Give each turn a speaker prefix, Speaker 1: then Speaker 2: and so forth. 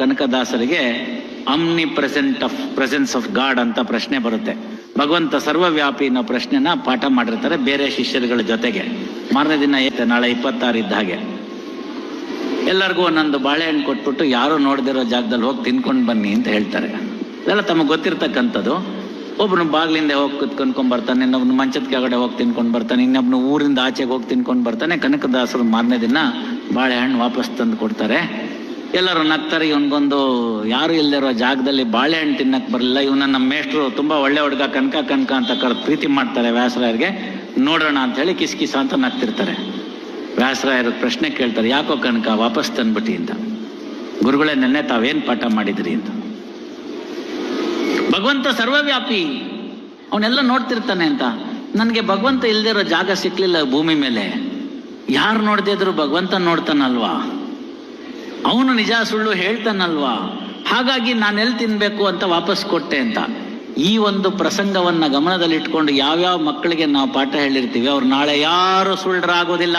Speaker 1: ಕನಕದಾಸರಿಗೆ omnipresent of presence of God ಅಂತ ಪ್ರಶ್ನೆ ಬರುತ್ತೆ. ಭಗವಂತ ಸರ್ವವ್ಯಾಪಿ ಅನ್ನೋ ಪ್ರಶ್ನೆನ ಪಾಠ ಮಾಡಿರ್ತಾರೆ ಬೇರೆ ಶಿಷ್ಯರುಗಳ ಜೊತೆಗೆ. ಮಾರನೇ ದಿನ ಐತೆ ನಾಳೆ ಇಪ್ಪತ್ತಾರು ಇದ್ದ ಹಾಗೆ. ಎಲ್ಲರಿಗೂ ಒಂದೊಂದು ಬಾಳೆಹಣ್ಣು ಕೊಟ್ಬಿಟ್ಟು ಯಾರು ನೋಡದಿರೋ ಜಾಗದಲ್ಲಿ ಹೋಗಿ ತಿನ್ಕೊಂಡು ಬನ್ನಿ ಅಂತ ಹೇಳ್ತಾರೆ. ಇದೆಲ್ಲ ತಮಗೆ ಗೊತ್ತಿರ್ತಕ್ಕಂಥದ್ದು. ಒಬ್ಬನು ಬಾಗಿಲಿಂದ ಹೋಗಿ ಕುತ್ಕೊಂಡ್ಕೊಂಡ್ ಬರ್ತಾನೆ, ಇನ್ನೊಬ್ನು ಮಂಚದ ಕೆಳಗಡೆ ಹೋಗಿ ತಿನ್ಕೊಂಡು ಬರ್ತಾನೆ, ಇನ್ನೊಬ್ನು ಊರಿಂದ ಆಚೆಗೆ ಹೋಗಿ ತಿನ್ಕೊಂಡು ಬರ್ತಾನೆ. ಕನಕದಾಸರು ಮಾರನೇ ದಿನ ಬಾಳೆಹಣ್ಣು ವಾಪಸ್ ತಂದು ಕೊಡ್ತಾರೆ. ಎಲ್ಲರೂ ನಗ್ತಾರೆ, ಇವನ್ಗೊಂದು ಯಾರು ಇಲ್ದಿರೋ ಜಾಗದಲ್ಲಿ ಬಾಳೆಹಣ್ಣು ತಿನ್ನಕ್ ಬರಲಿಲ್ಲ. ಇವನ ನಮ್ಮ ಮೇಷ್ಟ್ರು ತುಂಬಾ ಒಳ್ಳೆ ಹುಡುಗ, ಕನಕ ಕನಕ ಅಂತ ಕರೆದು ಪ್ರೀತಿ ಮಾಡ್ತಾರೆ ವ್ಯಾಸರಾಯರಿಗೆ. ನೋಡೋಣ ಅಂತ ಹೇಳಿ ಕಿಸ್ ಕಿಸ ಅಂತ ನಗ್ತಿರ್ತಾರೆ. ವ್ಯಾಸರಾಯರು ಪ್ರಶ್ನೆ ಕೇಳ್ತಾರೆ, ಯಾಕೋ ಕನಕ, ವಾಪಸ್ ತಂದ್ಬಿಟ್ಟಿ ಅಂತ? ಗುರುಗಳೇ, ನೆನ್ನೆ ತಾವೇನ್ ಪಾಠ ಮಾಡಿದ್ರಿ? ಅಂತ. ಭಗವಂತ ಸರ್ವವ್ಯಾಪಿ, ಅವನೆಲ್ಲ ನೋಡ್ತಿರ್ತಾನೆ ಅಂತ. ನನಗೆ ಭಗವಂತ ಇಲ್ದಿರೋ ಜಾಗ ಸಿಕ್ಕಲಿಲ್ಲ ಭೂಮಿ ಮೇಲೆ. ಯಾರು ನೋಡದೇ ಇದ್ರು ಭಗವಂತ ನೋಡ್ತಾನಲ್ವಾ? ಅವನು ನಿಜ ಸುಳ್ಳು ಹೇಳ್ತಾನಲ್ವಾ? ಹಾಗಾಗಿ ನಾನೆಲ್ಲಿ ತಿನ್ಬೇಕು ಅಂತ ವಾಪಸ್ ಕೊಟ್ಟೆ ಅಂತ. ಈ ಒಂದು ಪ್ರಸಂಗವನ್ನು ಗಮನದಲ್ಲಿಟ್ಕೊಂಡು ಯಾವ್ಯಾವ ಮಕ್ಕಳಿಗೆ ನಾವು ಪಾಠ ಹೇಳಿರ್ತೀವಿ, ಅವ್ರು ನಾಳೆ ಯಾರು ಸುಳ್ಳರಾಗೋದಿಲ್ಲ.